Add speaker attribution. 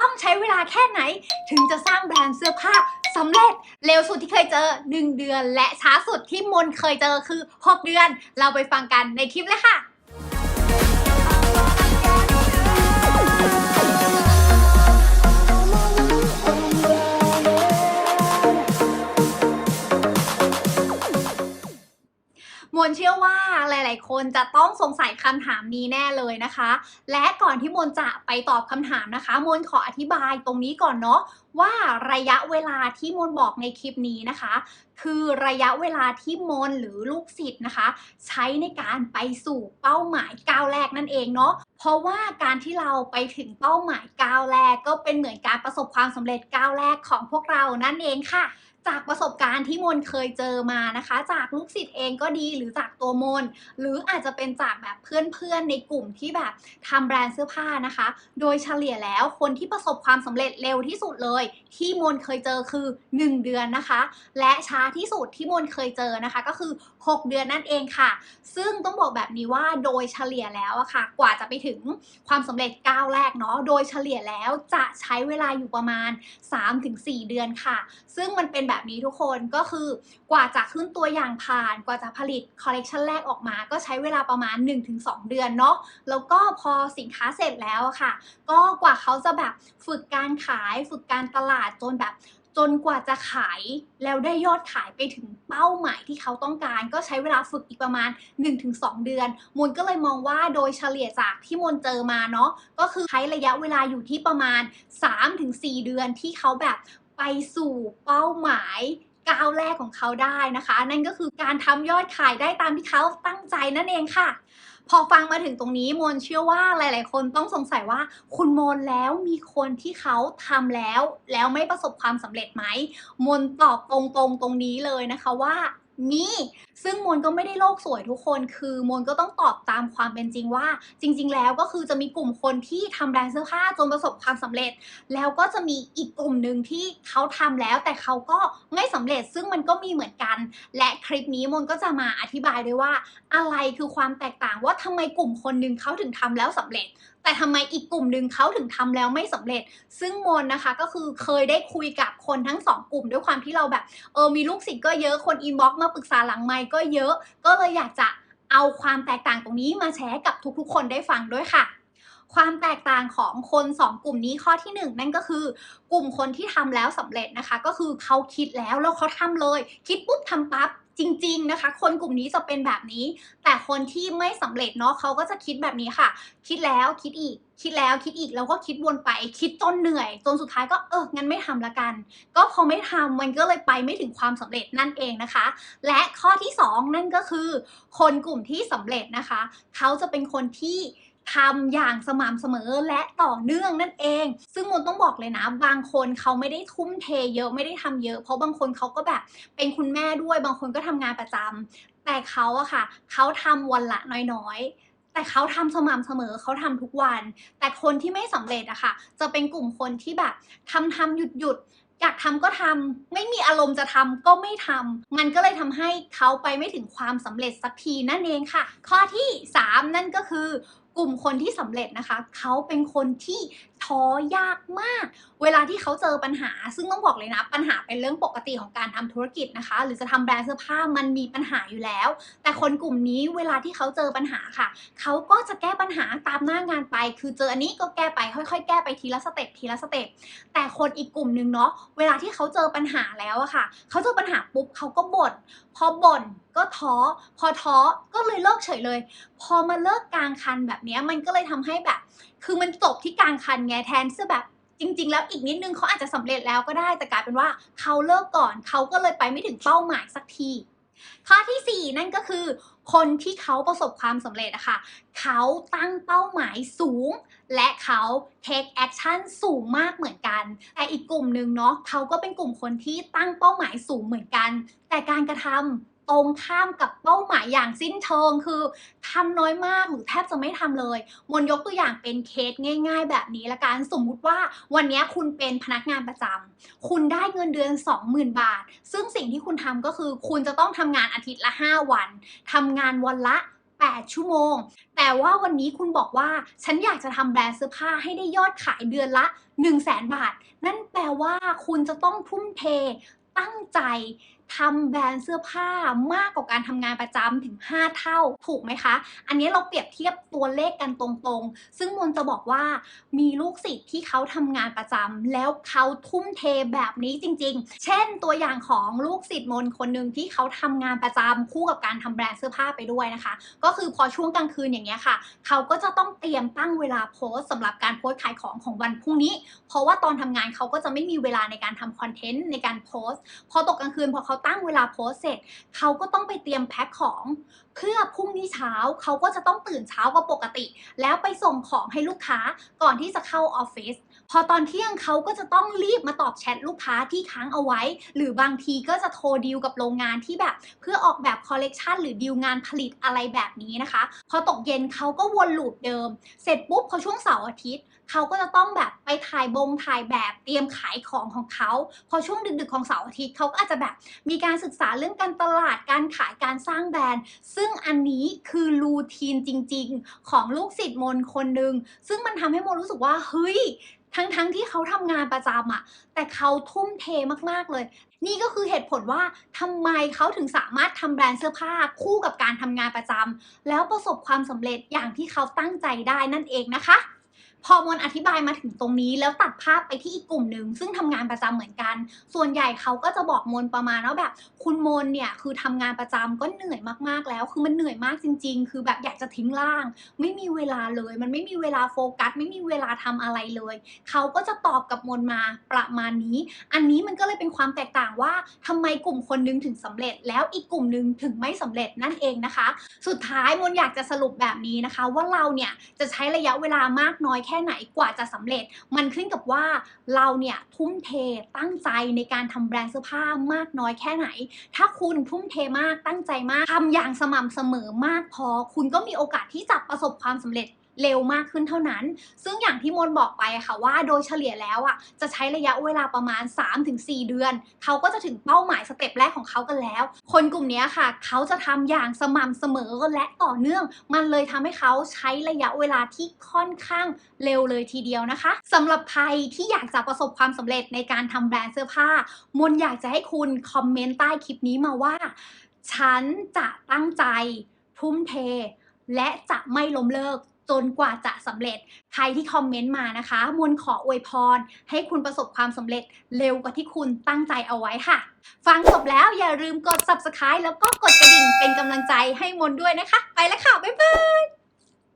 Speaker 1: ต้องใช้เวลาแค่ไหน ถึงจะสร้างแบรนด์เสื้อผ้าสำเร็จเร็วสุดที่เคยเจอ 1 เดือน และช้าสุดที่มนเคยเจอคือ 6 เดือน เราไปฟังกันในคลิปเลยค่ะ มวลเชื่อว่าหลาย ๆ คนจะต้องสงสัยคำถามนี้แน่เลยนะคะ และก่อนที่มวลจะไปตอบคำถามนะคะมวลขออธิบายตรงนี้ก่อนเนาะว่าระยะเวลาที่มวลบอกในคลิปนี้นะคะ คือระยะเวลาที่มนหรือลูกศิษย์นะคะ ใช้ในการไปสู่เป้าหมายก้าวแรกนั่นเองเนาะเพราะว่าการที่เราไปถึงเป้าหมายก้าวแรก ก็เป็นเหมือนการประสบความสำเร็จก้าวแรกของพวกเรานั่นเองค่ะ จากประสบการณ์ที่มนเคยเจอมานะคะ จากลูกศิษย์เองก็ดีหรือจากตัวมน หรืออาจจะเป็นจากแบบเพื่อนๆในกลุ่มที่แบบทำแบรนด์เสื้อผ้านะคะ โดยเฉลี่ยแล้วคนที่ประสบความสำเร็จเร็วที่สุดเลย ที่มนเคยเจอคือ 1 เดือนนะคะ และช้าที่สุดที่มนเคยเจอนะคะก็คือ 6 เดือนนั่นเองค่ะ ซึ่งต้องบอกแบบนี้ว่าโดยเฉลี่ยแล้วอะค่ะ กว่าจะไปถึงความสำเร็จก้าวแรกเนาะโดยเฉลี่ยแล้วจะใช้เวลาอยู่ประมาณ 3-4 เดือนค่ะ ซึ่งมันเป็นแบบนี้ทุกคนก็คือกว่าจะขึ้นตัวอย่างผ่าน กว่าจะผลิตคอลเลกชันแรกออกมา ก็ใช้เวลาประมาณ 1-2 เดือนเนาะแล้วก็พอสินค้าเสร็จแล้วค่ะ ก็กว่าเขาจะแบบฝึกการขาย ฝึกการตลาดจนแบบจนกว่าจะขายแล้วได้ยอดขายไปถึงเป้าหมายที่เขาต้องการ ก็ใช้เวลาฝึกอีกประมาณ 1-2 เดือนมูลก็เลยมองว่าโดยเฉลี่ยจากที่มนเจอมาเนาะก็คือใช้ระยะเวลาอยู่ที่ประมาณ 3-4 เดือนที่เขาแบบ ไปสู่เป้าหมายก้าวแรกของเขาได้นะคะ นั่นก็คือการทำยอดขายได้ตามที่เขาตั้งใจนั่นเองค่ะ พอฟังมาถึงตรงนี้มนเชื่อว่าหลาย ๆ คนต้องสงสัยว่า คุณมนแล้วมีคนที่เขาทำแล้ว แล้วไม่ประสบความสำเร็จไหมมนตอบตรง ๆ ตรงนี้เลยนะคะว่า มีซึ่งมนก็ไม่ได้โลกสวยทุกคนคือมนก็ต้องตอบตามความเป็นจริงว่า จริง ๆ แล้วก็คือจะมีกลุ่มคนที่ทำแบรนด์เสื้อผ้าจนประสบความสำเร็จ แล้วก็จะมีอีกกลุ่มหนึ่งที่เขาทำแล้วแต่เขาก็ไม่สำเร็จ ซึ่งมันก็มีเหมือนกัน และคลิปนี้มนก็จะมาอธิบายด้วยว่า อะไรคือความแตกต่างว่าทำไมกลุ่มคนหนึ่งเขาถึงทำแล้วสำเร็จแต่ทำไมอีกกลุ่มหนึ่งเขาถึงทำแล้วไม่สำเร็จ ซึ่งมนนะคะก็คือเคยได้คุยกับคนทั้งสองกลุ่ม ด้วยความที่เราแบบเออมีลูกศิษย์ก็เยอะคนอินบ็อกมาปรึกษาหลังไมค์ก็เยอะ ก็เลยอยากจะเอาความแตกต่างตรงนี้มาแชร์กับทุกๆ คนได้ฟังด้วยค่ะความแตกต่างของคน 2 กลุ่มนี้ข้อที่ 1 นั่นก็คือกลุ่มคนที่ทำแล้วสำเร็จนะคะ ก็คือเขาคิดแล้วแล้วเขาทำเลย คิดปุ๊บทำปั๊บ จริง ๆนะคะ คนกลุ่มนี้จะเป็นแบบนี้ แต่คนที่ไม่สำเร็จเนาะเขาก็จะคิดแบบนี้ค่ะ คิดแล้วคิดอีก คิดแล้วคิดอีกแล้วก็คิดวนไปคิดจนเหนื่อย จนสุดท้ายก็เอองั้นไม่ทำละกัน ก็พอไม่ทำมันก็เลยไปไม่ถึงความสำเร็จนั่นเองนะคะ และข้อที่ 2 นั่นก็คือ คนกลุ่มที่สำเร็จนะคะ เขาจะเป็นคนที่ ทำอย่างสม่ำเสมอและต่อเนื่องนั่นเอง ซึ่งมนต้องบอกเลยนะ บางคนเขาไม่ได้ทุ่มเทเยอะไม่ได้ทำเยอะ เพราะบางคนเขาก็แบบเป็นคุณแม่ด้วย บางคนก็ทำงานประจำแต่เขาอะค่ะ เขาทำวันละน้อยแต่เขาทำสม่ำเสมอเขาทำทุกวัน แต่คนที่ไม่สำเร็จอะค่ะ จะเป็นกลุ่มคนที่แบบทำทำหยุดหยุดอยากทำก็ทำไม่มีอารมณ์จะทำก็ไม่ทำมันก็เลยทำให้เขาไปไม่ถึงความสำเร็จสักทีนั่นเองค่ะ ข้อที่ 3 นั่นก็คือกลุ่มคนที่สำเร็จนะคะเขาเป็นคนที่ ท้อยากมาก เวลาที่เขาเจอปัญหา ซึ่งต้องบอกเลยนะ ปัญหาเป็นเรื่องปกติของการทำธุรกิจนะคะ หรือจะทำแบรนด์เสื้อผ้ามันมีปัญหาอยู่แล้ว แต่คนกลุ่มนี้เวลาที่เขาเจอปัญหาค่ะ เขาก็จะแก้ปัญหาตามหน้างานไป คือเจออันนี้ก็แก้ไปค่อยๆ แก้ไปทีละสเต็ปทีละสเต็ปแต่คนอีกกลุ่มหนึ่งเนาะเวลาที่เขาเจอปัญหาแล้วอะค่ะ เขาเจอปัญหาปุ๊บเขาก็บ่นพอบ่นก็ท้อ พอท้อก็เลยเลิกเฉยเลย พอมาเลิกกลางคันแบบนี้มันก็เลยทำให้แบบคือมันจบที่กลางคันไงแทนที่จะแบบจริง ๆ แล้วอีกนิดนึงเขาอาจจะสำเร็จแล้วก็ได้แต่กลายเป็นว่าเขาเลิกก่อนเขาก็เลยไปไม่ถึงเป้าหมายสักทีข้อทีสี่4 นั่นก็คือ คนที่เขาประสบความสำเร็จอะค่ะเขาตั้งเป้าหมายสูง และเขา take action สูงมากเหมือนกัน แต่อีกกลุ่มหนึ่งเนาะเขาก็เป็นกลุ่มคนที่ตั้งเป้าหมายสูงเหมือนกัน แต่การกระทำ ตรงข้ามกับเป้าหมายอย่างสิ้นเชิง คือทำน้อยมากหรือแทบจะไม่ทำเลย มนยกตัวอย่างเป็นเคสง่าย ๆ แบบนี้ละกัน สมมุติว่าวันนี้คุณเป็นพนักงานประจำคุณได้เงินเดือน 20,000 บาท ซึ่งสิ่งที่คุณทำก็คือคุณจะต้องทำงานอาทิตย์ละ 5 วันทำงานวันละ8 ชั่วโมง แต่ว่าวันนี้คุณบอกว่า ฉันอยากจะทำแบรนด์เสื้อผ้าให้ได้ยอดขายเดือนละ 1 0 0 0 0แบาท นั่นแปลว่าคุณจะต้องทุ่มเทตั้งใจ ทำแบรนด์เสื้อผ้ามากกว่าการทำงานประจำถึง 5 เท่าถูกไหมคะ อันนี้เราเปรียบเทียบตัวเลขกันตรงๆ ซึ่งมนจะบอกว่ามีลูกศิษย์ที่เขาทำงานประจำแล้วเขาทุ่มเทแบบนี้จริง ๆ เช่นตัวอย่างของลูกศิษย์มนคนหนึ่งที่เขาทำงานประจำคู่กับการทำแบรนด์เสื้อผ้าไปด้วยนะคะ ก็คือพอช่วงกลางคืนอย่างเงี้ยค่ะ เขาก็จะต้องเตรียมตั้งเวลาโพสต์สำหรับการโพสต์ขายของของวันพรุ่งนี้ เพราะว่าตอนทำงานเขาก็จะไม่มีเวลาในการทำคอนเทนต์ในการโพสต์พอตกกลางคืนพอเขาตั้งเวลาโพสเสร็จเขาก็ต้องไปเตรียมแพ็คของ พื่อพรุ่งนี้เช้าเขาก็จะต้องตื่นเช้ากว่าปกติ แล้วไปส่งของให้ลูกค้าก่อนที่จะเข้าออฟฟิศพอตอนเที่ยงเขาก็จะต้องรีบมาตอบแชทลูกค้าที่ค้างเอาไว้ หรือบางทีก็จะโทรดีลกับโรงงานที่แบบ เพื่อออกแบบคอลเลกชันหรือดีลงานผลิตอะไรแบบนี้นะคะ พอตกเย็นเขาก็วนลูปเดิม เสร็จปุ๊บพอช่วงเสาร์อาทิตย์เขาก็จะต้องแบบไปถ่ายบงถ่ายแบบเตรียมขายของของเขาพอช่วงดึกๆของเสาร์อาทิตย์เขาก็อาจจะแบบมีการศึกษาเรื่องการตลาดการขายการสร้างแบรนด์ ซึ่งงอันนี้คือรูทีนจริง ๆ ของลูกศิษย์มนคนหนึ่งซึ่งมันทำให้โมรู้สึกว่าเฮ้ยทั้งๆทที่เขาทำงานประจำอะแต่เขาทุ่มเทมากๆเลย นี่ก็คือเหตุผลว่าทำไมเขาถึงสามารถทำแบรนด์เสื้อผ้าคู่กับการทำงานประจำแล้วประสบความสำเร็จอย่างที่เขาตั้งใจได้นั่นเองนะคะ พอมนอธิบายมาถึงตรงนี้แล้วตัดภาพไปที่อีกกลุ่มหนึ่งซึ่งทำงานประจำเหมือนกัน ส่วนใหญ่เขาก็จะบอกมนประมาณว่าแบบ คุณมนเนี่ยคือทำงานประจำก็เหนื่อยมากๆแล้ว คือมันเหนื่อยมากจริง ๆ คือแบบอยากจะทิ้งร่าง ไม่มีเวลาเลย มันไม่มีเวลาโฟกัส ไม่มีเวลาทำอะไรเลยเขาก็จะตอบกับมนมาประมาณนี้ อันนี้มันก็เลยเป็นความแตกต่างว่าทำไมกลุ่มคนนึงถึงสำเร็จ แล้วอีกกลุ่มนึงถึงไม่สำเร็จนั่นเองนะคะ สุดท้ายมนอยากจะสรุปแบบนี้นะคะ ว่าเราเนี่ยจะใช้ระยะเวลามากน้อยค่ไหนกว่าจะสำเร็จ มันขึ้นกับว่าเราเนี่ยทุ่มเทตั้งใจในการทำแบรนด์เสื้อผ้ามากน้อยแค่ไหน ถ้าคุณทุ่มเทมากตั้งใจมากทำอย่างสม่ำเสมอมากพอ คุณก็มีโอกาสที่จะประสบความสำเร็จ เร็วมากขึ้นเท่านั้น ซึ่งอย่างที่มนบอกไปค่ะว่าโดยเฉลี่ยแล้วอะจะใช้ระยะเวลาประมาณ 3-4 เดือน เขาก็จะถึงเป้าหมายสเต็ปแรกของเขากันแล้ว คนกลุ่มนี้ค่ะ เขาจะทำอย่างสม่ำเสมอและต่อเนื่อง มันเลยทำให้เขาใช้ระยะเวลาที่ค่อนข้างเร็วเลยทีเดียวนะคะสำหรับใครที่อยากจะประสบความสำเร็จในการทำแบรนด์เสื้อผ้ามนอยากจะให้คุณคอมเมนต์ใต้คลิปนี้มาว่า ฉันจะตั้งใจ ทุ่มเท และจะไม่ล้มเลิก จนกว่าจะสำเร็จ ใครที่คอมเมนต์มานะคะมวลขออวยพร ให้คุณประสบความสำเร็จเร็วกว่าที่คุณตั้งใจเอาไว้ค่ะ ฟังจบแล้วอย่าลืมกด subscribe แล้วก็กดกระดิ่งเป็นกำลังใจให้มนด้วยนะคะ ไปแล้วค่ะ บ๊ายบาย